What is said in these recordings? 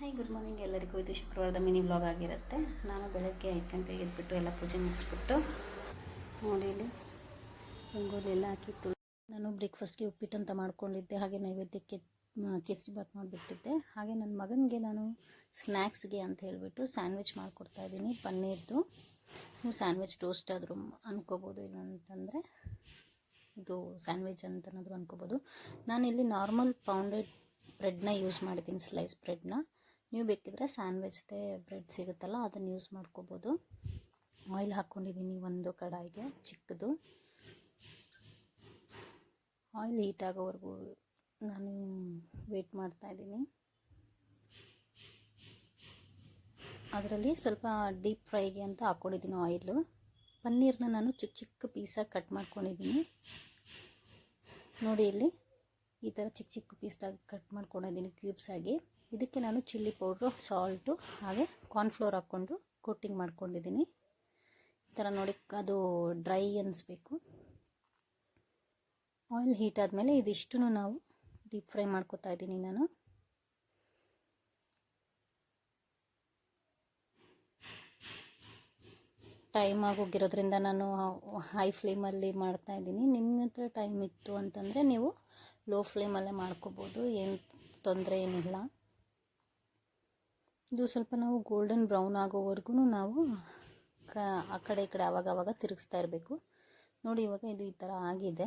Hi good morning ಎಲ್ಲರಿಗೂ. ಇದು ಶುಕ್ರವಾರದ ಮಿನಿ ಬ್ಲಾಗ್ ಆಗಿರುತ್ತೆ. ನಾನು ಬೆಳಗ್ಗೆ ಐದು ಗಂಟೆಗೆ ಎದ್ಬಿಟ್ಟು ಎಲ್ಲ ಪೂಜೆ ಮುಗಿಸ್ಬಿಟ್ಟು ನೋಡಿ ರಂಗೋಲಿ ಎಲ್ಲ ಹಾಕಿತ್ತು ನಾನು ಬ್ರೇಕ್ಫಾಸ್ಟ್ಗೆ ಉಪ್ಪಿಟ್ಟು ಅಂತ ಮಾಡ್ಕೊಂಡಿದ್ದೆ. ಹಾಗೆ ನೈವೇದ್ಯಕ್ಕೆ ಕೇಸರಿ ಬಾತ್ ಮಾಡಿಬಿಟ್ಟಿದ್ದೆ. ಹಾಗೆ ನನ್ನ ಮಗನಿಗೆ ನಾನು ಸ್ನ್ಯಾಕ್ಸ್ಗೆ ಅಂತ ಹೇಳಿಬಿಟ್ಟು ಸ್ಯಾಂಡ್ವಿಚ್ ಮಾಡಿಕೊಡ್ತಾ ಇದ್ದೀನಿ ಪನ್ನೀರ್ದು. ನೀವು ಸ್ಯಾಂಡ್ವಿಚ್ ಟೋಸ್ಟ್ ಆದರೂ ಅಂದ್ಕೋಬೋದು ಇಲ್ಲ ಅಂತಂದರೆ ಇದು ಸ್ಯಾಂಡ್ವಿಚ್ ಅಂತನಾದರೂ ಅನ್ಕೋಬೋದು. ನಾನಿಲ್ಲಿ ನಾರ್ಮಲ್ ಪೌಂಡೆಡ್ ಬ್ರೆಡ್ನ ಯೂಸ್ ಮಾಡಿದ್ದೀನಿ ಸ್ಲೈಸ್ ಬ್ರೆಡ್ನ ನೀವು ಬೇಕಿದ್ರೆ ಸ್ಯಾಂಡ್ವಿಚ್ದೇ ಬ್ರೆಡ್ ಸಿಗುತ್ತಲ್ಲ, ಅದನ್ನು ಯೂಸ್ ಮಾಡ್ಕೋಬೋದು. ಆಯಿಲ್ ಹಾಕ್ಕೊಂಡಿದ್ದೀನಿ ಒಂದು ಕಡಾಯಿಗೆ, ಚಿಕ್ಕದು. ಆಯಿಲ್ ಹೀಟ್ ಆಗೋವರೆಗೂ ನಾನು ವೆಯ್ಟ್ ಮಾಡ್ತಾ ಇದ್ದೀನಿ. ಅದರಲ್ಲಿ ಸ್ವಲ್ಪ ಡೀಪ್ ಫ್ರೈಗೆ ಅಂತ ಹಾಕ್ಕೊಂಡಿದ್ದೀನಿ ಆಯಿಲು ಪನ್ನೀರ್ನ ನಾನು ಚಿಕ್ಕ ಚಿಕ್ಕ ಪೀಸಾಗಿ ಕಟ್ ಮಾಡ್ಕೊಂಡಿದ್ದೀನಿ ನೋಡಿ ಇಲ್ಲಿ ಈ ಥರ ಚಿಕ್ಕ ಚಿಕ್ಕ ಪೀಸ್ದಾಗ ಕಟ್ ಮಾಡ್ಕೊಂಡಿದ್ದೀನಿ ಕ್ಯೂಬ್ಸ್ ಆಗಿ. ಇದಕ್ಕೆ ನಾನು ಚಿಲ್ಲಿ ಪೌಡ್ರು, ಸಾಲ್ಟು, ಹಾಗೆ ಕಾರ್ನ್ಫ್ಲೋರ್ ಹಾಕ್ಕೊಂಡು ಕೋಟಿಂಗ್ ಮಾಡ್ಕೊಂಡಿದ್ದೀನಿ. ಈ ಥರ ನೋಡಿ, ಅದು ಡ್ರೈ ಅನ್ನಿಸ್ಬೇಕು ಆಯಿಲ್ ಹೀಟ್ ಆದಮೇಲೆ ಇದಿಷ್ಟು ನಾವು ಡೀಪ್ ಫ್ರೈ ಮಾಡ್ಕೋತಾ ಇದ್ದೀನಿ ನಾನು. ಟೈಮ್ ಆಗೋಗಿರೋದ್ರಿಂದ ನಾನು ಹೈ ಫ್ಲೇಮಲ್ಲಿ ಮಾಡ್ತಾ ಇದ್ದೀನಿ. ನಿಮ್ಮ ಹತ್ರ ಟೈಮ್ ಇತ್ತು ಅಂತಂದರೆ ನೀವು ಲೋ ಫ್ಲೇಮಲ್ಲೇ ಮಾಡ್ಕೋಬೋದು. ಏನು ತೊಂದರೆ ಏನಿಲ್ಲ. ಇದು ಸ್ವಲ್ಪ ನಾವು ಗೋಲ್ಡನ್ ಬ್ರೌನ್ ಆಗೋವರೆಗೂ ನಾವು ಕ, ಆ ಕಡೆ ಈ ಕಡೆ ಆವಾಗ ಆವಾಗ ತಿರುಗಿಸ್ತಾ ಇರಬೇಕು. ನೋಡಿ ಇವಾಗ ಇದು ಈ ಥರ ಆಗಿದೆ.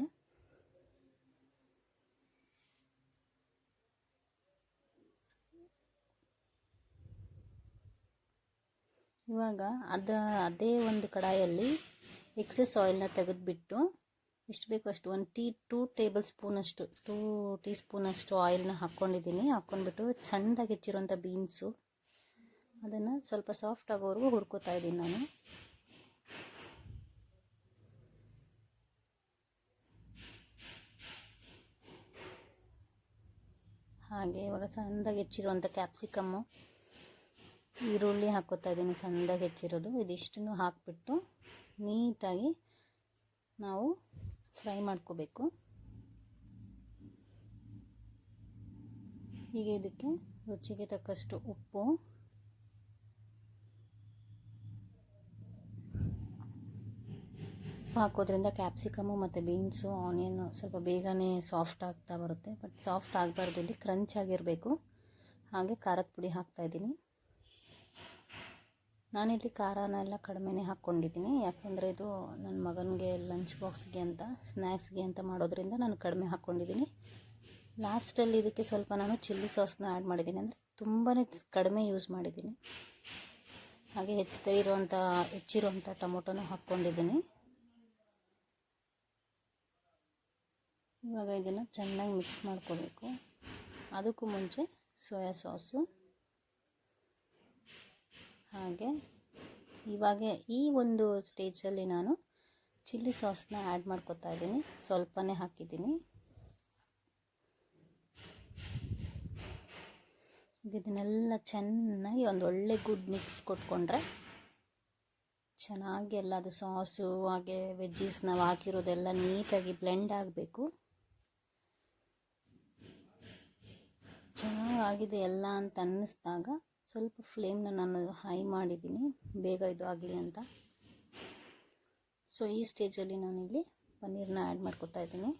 ಇವಾಗ ಅದ, ಅದೇ ಒಂದು ಕಡಾಯಲ್ಲಿ ಎಕ್ಸಸ್ ಆಯಿಲ್ನ ತೆಗೆದುಬಿಟ್ಟು ಎಷ್ಟು ಬೇಕು ಅಷ್ಟು, ಒಂದು ಟೀ, ಟೂ ಟೇಬಲ್ ಸ್ಪೂನಷ್ಟು ಟೂ ಟೀ ಸ್ಪೂನಷ್ಟು ಆಯಿಲ್ನ ಹಾಕ್ಕೊಂಡಿದ್ದೀನಿ ಹಾಕ್ಕೊಂಡ್ಬಿಟ್ಟು ಸಣ್ಣದಾಗಿ ಹೆಚ್ಚಿರೋಂಥ ಬೀನ್ಸು ಅದನ್ನು ಸ್ವಲ್ಪ ಸಾಫ್ಟ್ ಆಗೋವರೆಗೂ ಹುರ್ಕೋತಾ ಇದ್ದೀನಿ ನಾನು. ಹಾಗೆ ಇವಾಗ ಸಣ್ಣದಾಗಿ ಹೆಚ್ಚಿರುವಂಥ ಕ್ಯಾಪ್ಸಿಕಮ್ಮು ಈರುಳ್ಳಿ ಹಾಕೋತಾ ಇದ್ದೀನಿ ಸಣ್ಣದಾಗಿ ಹೆಚ್ಚಿರೋದು. ಇದಿಷ್ಟನ್ನು ಹಾಕಿಬಿಟ್ಟು ನೀಟಾಗಿ ನಾವು ಫ್ರೈ ಮಾಡ್ಕೋಬೇಕು. ಹೀಗೆ ಇದಕ್ಕೆ ರುಚಿಗೆ ತಕ್ಕಷ್ಟು ಉಪ್ಪು ಉಪ್ಪು ಹಾಕೋದ್ರಿಂದ ಕ್ಯಾಪ್ಸಿಕಮು ಮತ್ತು ಬೀನ್ಸು ಆನಿಯನ್ನು ಸ್ವಲ್ಪ ಬೇಗನೆ ಸಾಫ್ಟ್ ಆಗ್ತಾ ಬರುತ್ತೆ. ಬಟ್ ಸಾಫ್ಟ್ ಆಗಬಾರ್ದು, ಇಲ್ಲಿ ಕ್ರಂಚ್ ಆಗಿರಬೇಕು. ಹಾಗೆ ಖಾರದ ಪುಡಿ ಹಾಕ್ತಾಯಿದ್ದೀನಿ ನಾನಿಲ್ಲಿ ಖಾರನೆಲ್ಲ ಕಡಿಮೆನೇ ಹಾಕ್ಕೊಂಡಿದ್ದೀನಿ. ಯಾಕೆಂದರೆ ಇದು ನನ್ನ ಮಗನಿಗೆ ಲಂಚ್ ಬಾಕ್ಸ್ಗೆ ಅಂತ ಸ್ನ್ಯಾಕ್ಸ್ಗೆ ಅಂತ ಮಾಡೋದ್ರಿಂದ ನಾನು ಕಡಿಮೆ ಹಾಕ್ಕೊಂಡಿದ್ದೀನಿ. ಲಾಸ್ಟಲ್ಲಿ ಇದಕ್ಕೆ ಸ್ವಲ್ಪ ನಾನು ಚಿಲ್ಲಿ ಸಾಸ್ನ ಆ್ಯಡ್ ಮಾಡಿದ್ದೀನಿ. ಅಂದರೆ ತುಂಬಾ ಕಡಿಮೆ ಯೂಸ್ ಮಾಡಿದ್ದೀನಿ. ಹಾಗೆ ಹೆಚ್ಚದೇ ಇರುವಂಥ ಹೆಚ್ಚಿರುವಂಥ ಟೊಮೊಟೊನೂ ಹಾಕ್ಕೊಂಡಿದ್ದೀನಿ. ಇವಾಗ ಇದನ್ನು ಚೆನ್ನಾಗಿ ಮಿಕ್ಸ್ ಮಾಡ್ಕೋಬೇಕು. ಅದಕ್ಕೂ ಮುಂಚೆ ಸೋಯಾ ಸಾಸು. ಹಾಗೆ ಇವಾಗ ಈ ಒಂದು ಸ್ಟೇಜಲ್ಲಿ ನಾನು ಚಿಲ್ಲಿ ಸಾಸ್ನ ಆ್ಯಡ್ ಮಾಡ್ಕೊತಾ ಇದ್ದೀನಿ. ಸ್ವಲ್ಪನೇ ಹಾಕಿದ್ದೀನಿ. ಇದನ್ನೆಲ್ಲ ಚೆನ್ನಾಗಿ ಒಂದು ಒಳ್ಳೆ ಗುಡ್ ಮಿಕ್ಸ್ ಕೊಟ್ಕೊಂಡ್ರೆ ಚೆನ್ನಾಗಿ ಎಲ್ಲ ಅದು ಸಾಸು ಹಾಗೆ ವೆಜ್ಜೀಸ್ ನಾವು ಹಾಕಿರೋದೆಲ್ಲ ನೀಟಾಗಿ ಬ್ಲೆಂಡ್ ಆಗಬೇಕು. ಚೆನ್ನಾಗಾಗಿದೆ ಎಲ್ಲ ಅಂತ ಅನ್ನಿಸ್ದಾಗ ಸ್ವಲ್ಪ ಫ್ಲೇಮ್ನ ನಾನು ಹೈ ಮಾಡಿದ್ದೀನಿ. ಬೇಗ ಇದು ಆಗಲಿ ಅಂತ. ಸೊ ಈ ಸ್ಟೇಜಲ್ಲಿ ನಾನಿಲ್ಲಿ ಪನ್ನೀರನ್ನ ಆ್ಯಡ್ ಮಾಡ್ಕೊತಾ ಇದ್ದೀನಿ.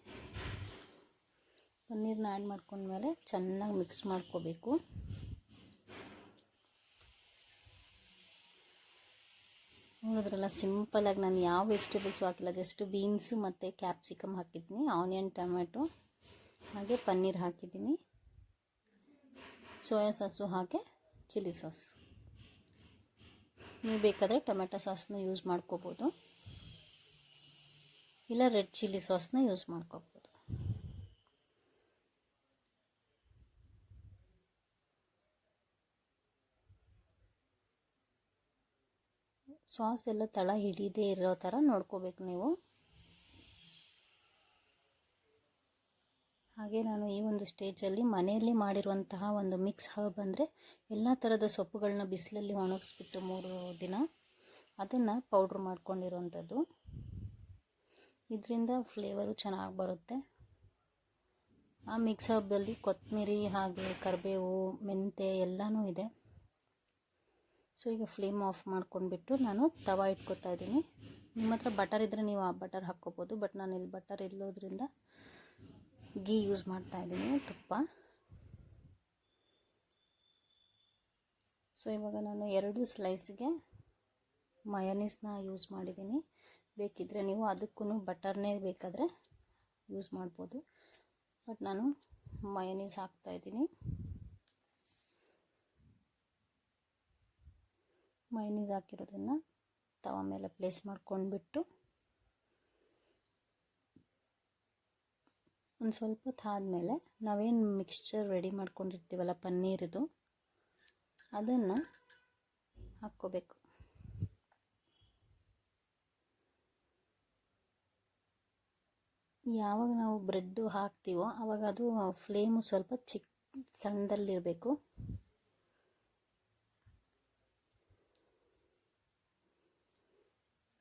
ಪನ್ನೀರನ್ನ ಆ್ಯಡ್ ಮಾಡ್ಕೊಂಡ್ಮೇಲೆ ಚೆನ್ನಾಗಿ ಮಿಕ್ಸ್ ಮಾಡ್ಕೋಬೇಕು. ನೋಡಿದ್ರಲ್ಲ ಸಿಂಪಲಾಗಿ ನಾನು ಯಾವ ವೆಜಿಟೇಬಲ್ಸು ಹಾಕಿಲ್ಲ. ಜಸ್ಟ್ ಬೀನ್ಸು ಮತ್ತು ಕ್ಯಾಪ್ಸಿಕಮ್ ಹಾಕಿದ್ದೀನಿ. ಆನಿಯನ್ ಟೊಮೆಟೊ ಹಾಗೆ ಪನ್ನೀರ್ ಹಾಕಿದ್ದೀನಿ. ಸೋಯಾ ಸಾಸು ಹಾಗೆ ಚಿಲ್ಲಿ ಸಾಸ್. ನೀವು ಬೇಕಾದರೆ ಟೊಮೆಟೊ ಸಾಸ್ನ ಯೂಸ್ ಮಾಡ್ಕೋಬೋದು. ಇಲ್ಲ ರೆಡ್ ಚಿಲ್ಲಿ ಸಾಸ್ನ ಯೂಸ್ ಮಾಡ್ಕೋಬೋದು. ಸಾಸ್ ಎಲ್ಲ ತಳ ಹಿಡಿದೇ ಇರೋ ಥರ ನೋಡ್ಕೋಬೇಕು ನೀವು. ಹಾಗೆ ನಾನು ಈ ಒಂದು ಸ್ಟೇಜಲ್ಲಿ ಮನೆಯಲ್ಲಿ ಮಾಡಿರುವಂತಹ ಒಂದು ಮಿಕ್ಸ್ ಹರ್ಬ್ ಅಂದರೆ ಎಲ್ಲ ಥರದ ಸೊಪ್ಪುಗಳನ್ನ ಬಿಸಿಲಲ್ಲಿ ಒಣಗಿಸ್ಬಿಟ್ಟು ಮೂರು ದಿನ ಅದನ್ನು ಪೌಡ್ರ್ ಮಾಡ್ಕೊಂಡಿರುವಂಥದ್ದು. ಇದರಿಂದ ಫ್ಲೇವರು ಚೆನ್ನಾಗಿ ಬರುತ್ತೆ. ಆ ಮಿಕ್ಸ್ ಹಬ್ಬದಲ್ಲಿ ಕೊತ್ತಂಬರಿ ಹಾಗೆ ಕರಿಬೇವು ಮೆಂತೆ ಎಲ್ಲನೂ ಇದೆ. ಸೊ ಈಗ ಫ್ಲೇಮ್ ಆಫ್ ಮಾಡ್ಕೊಂಡ್ಬಿಟ್ಟು ನಾನು ತವ ಇಟ್ಕೊತಾ ಇದ್ದೀನಿ. ನಿಮ್ಮ ಹತ್ರ ಬಟರ್ ಇದ್ದರೆ ನೀವು ಆ ಬಟರ್ ಹಾಕ್ಕೋಬೋದು ಬಟ್ ನಾನು ಇಲ್ಲಿ ಬಟರ್ ಇಲ್ಲೋದ್ರಿಂದ ಗೀ ಯೂಸ್ ಮಾಡ್ತಾ ಇದ್ದೀನಿ, ತುಪ್ಪ. ಸೊ ಇವಾಗ ನಾನು ಎರಡು ಸ್ಲೈಸ್ಗೆ ಮಯನೀಸ್ನ ಯೂಸ್ ಮಾಡಿದ್ದೀನಿ. ಬೇಕಿದ್ದರೆ ನೀವು ಅದಕ್ಕೂ ಬಟರ್ನೇ ಬೇಕಾದರೆ ಯೂಸ್ ಮಾಡ್ಬೋದು. ಬಟ್ ನಾನು ಮಯನೀಸ್ ಹಾಕ್ತಾಯಿದ್ದೀನಿ ಮಯನೀಸ್ ಹಾಕಿರೋದನ್ನು ತವ ಮೇಲೆ ಪ್ಲೇಸ್ ಮಾಡ್ಕೊಂಡ್ಬಿಟ್ಟು ಒಂದು ಸ್ವಲ್ಪ ಹೊತ್ತು ಆದಮೇಲೆ ನಾವೇನು ಮಿಕ್ಸ್ಚರ್ ರೆಡಿ ಮಾಡ್ಕೊಂಡಿರ್ತೀವಲ್ಲ ಪನ್ನೀರದು, ಅದನ್ನು ಹಾಕ್ಕೋಬೇಕು. ಯಾವಾಗ ನಾವು ಬ್ರೆಡ್ಡು ಹಾಕ್ತೀವೋ ಆವಾಗ ಅದು ಫ್ಲೇಮು ಸ್ವಲ್ಪ ಚಿಕ್ಕ ಸಣ್ಣದಲ್ಲಿರಬೇಕು.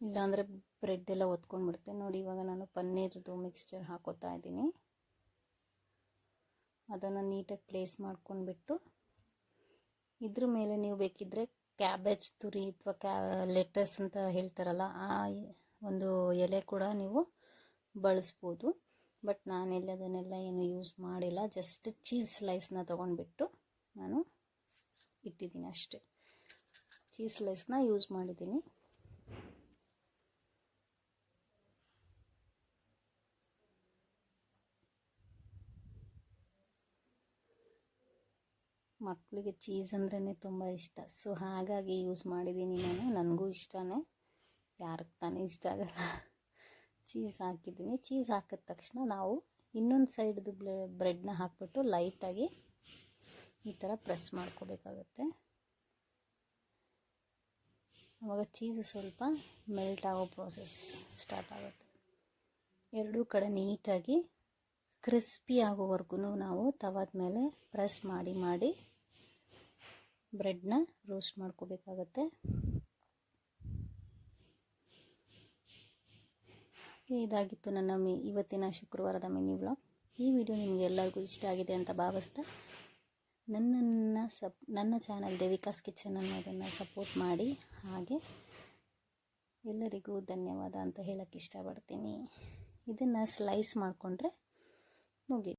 ಇಲ್ಲಾಂದರೆ ಬ್ರೆಡ್ ಎಲ್ಲ ಒತ್ಕೊಂಡ್ಬಿಡುತ್ತೆ. ನೋಡಿ ಇವಾಗ ನಾನು ಪನ್ನೀರ್ದು ಮಿಕ್ಸ್ಚರ್ ಹಾಕೋತಾ ಇದ್ದೀನಿ. ಅದನ್ನು ನೀಟಾಗಿ ಪ್ಲೇಸ್ ಮಾಡ್ಕೊಂಡ್ಬಿಟ್ಟು ಇದ್ರ ಮೇಲೆ ನೀವು ಬೇಕಿದ್ದರೆ ಕ್ಯಾಬೇಜ್ ತುರಿ ಅಥವಾ ಕ್ಯಾ, ಲೆಟಸ್ ಅಂತ ಹೇಳ್ತಾರಲ್ಲ, ಆ ಒಂದು ಎಲೆ ಕೂಡ ನೀವು ಬಳಸ್ಬೋದು. ಬಟ್ ನಾನೆಲ್ಲ ಅದನ್ನೆಲ್ಲ ಏನು ಯೂಸ್ ಮಾಡಿಲ್ಲ, ಜಸ್ಟ್ ಚೀಸ್ ಸ್ಲೈಸ್ನ ತೊಗೊಂಡ್ಬಿಟ್ಟು ನಾನು ಇಟ್ಟಿದ್ದೀನಿ ಅಷ್ಟೇ. ಚೀಸ್ ಸ್ಲೈಸ್ನ ಯೂಸ್ ಮಾಡಿದ್ದೀನಿ. ಮಕ್ಕಳಿಗೆ ಚೀಸ್ ಅಂದ್ರೇ ತುಂಬ ಇಷ್ಟ. ಸೊ ಹಾಗಾಗಿ ಯೂಸ್ ಮಾಡಿದ್ದೀನಿ ನಾನು. ನನಗೂ ಇಷ್ಟನೇ. ಯಾರಿಗೆ ತಾನೇ ಇಷ್ಟ ಆಗಲ್ಲ. ಚೀಸ್ ಹಾಕಿದ್ದೀನಿ ಚೀಸ್ ಹಾಕಿದ ತಕ್ಷಣ ನಾವು ಇನ್ನೊಂದು ಸೈಡ್ದು ಬ್ರೆಡ್ನ ಹಾಕ್ಬಿಟ್ಟು ಲೈಟಾಗಿ ಈ ಥರ ಪ್ರೆಸ್ ಮಾಡ್ಕೋಬೇಕಾಗುತ್ತೆ. ಆವಾಗ ಚೀಸ್ ಸ್ವಲ್ಪ ಮೆಲ್ಟ್ ಆಗೋ ಪ್ರೋಸೆಸ್ ಸ್ಟಾರ್ಟ್ ಆಗುತ್ತೆ. ಎರಡೂ ಕಡೆ ನೀಟಾಗಿ ಕ್ರಿಸ್ಪಿ ಆಗೋವರೆಗೂ ನಾವು ತವಾದ ಮೇಲೆ ಪ್ರೆಸ್ ಮಾಡಿ ಮಾಡಿ ಬ್ರೆಡ್ನ ರೋಸ್ಟ್ ಮಾಡ್ಕೋಬೇಕಾಗತ್ತೆ. ಇದಾಗಿತ್ತು ನನ್ನ ಮಿ, ಇವತ್ತಿನ ಶುಕ್ರವಾರದ ಮಿನಿ ವ್ಲಾಗ್. ಈ ವಿಡಿಯೋ ನಿಮಗೆ ಎಲ್ಲರಿಗೂ ಇಷ್ಟ ಆಗಿದೆ ಅಂತ ಭಾವಿಸ್ತಾ ನನ್ನನ್ನು ಸಪ್, ನನ್ನ ಚಾನಲ್ ದೇವಿಕಾಸ್ ಕಿಚನ್ ಅನ್ನೋದನ್ನು ಸಪೋರ್ಟ್ ಮಾಡಿ. ಹಾಗೆ ಎಲ್ಲರಿಗೂ ಧನ್ಯವಾದ ಅಂತ ಹೇಳೋಕ್ಕೆ ಇಷ್ಟಪಡ್ತೀನಿ. ಇದನ್ನು ಸ್ಲೈಸ್ ಮಾಡಿಕೊಂಡ್ರೆ 항목이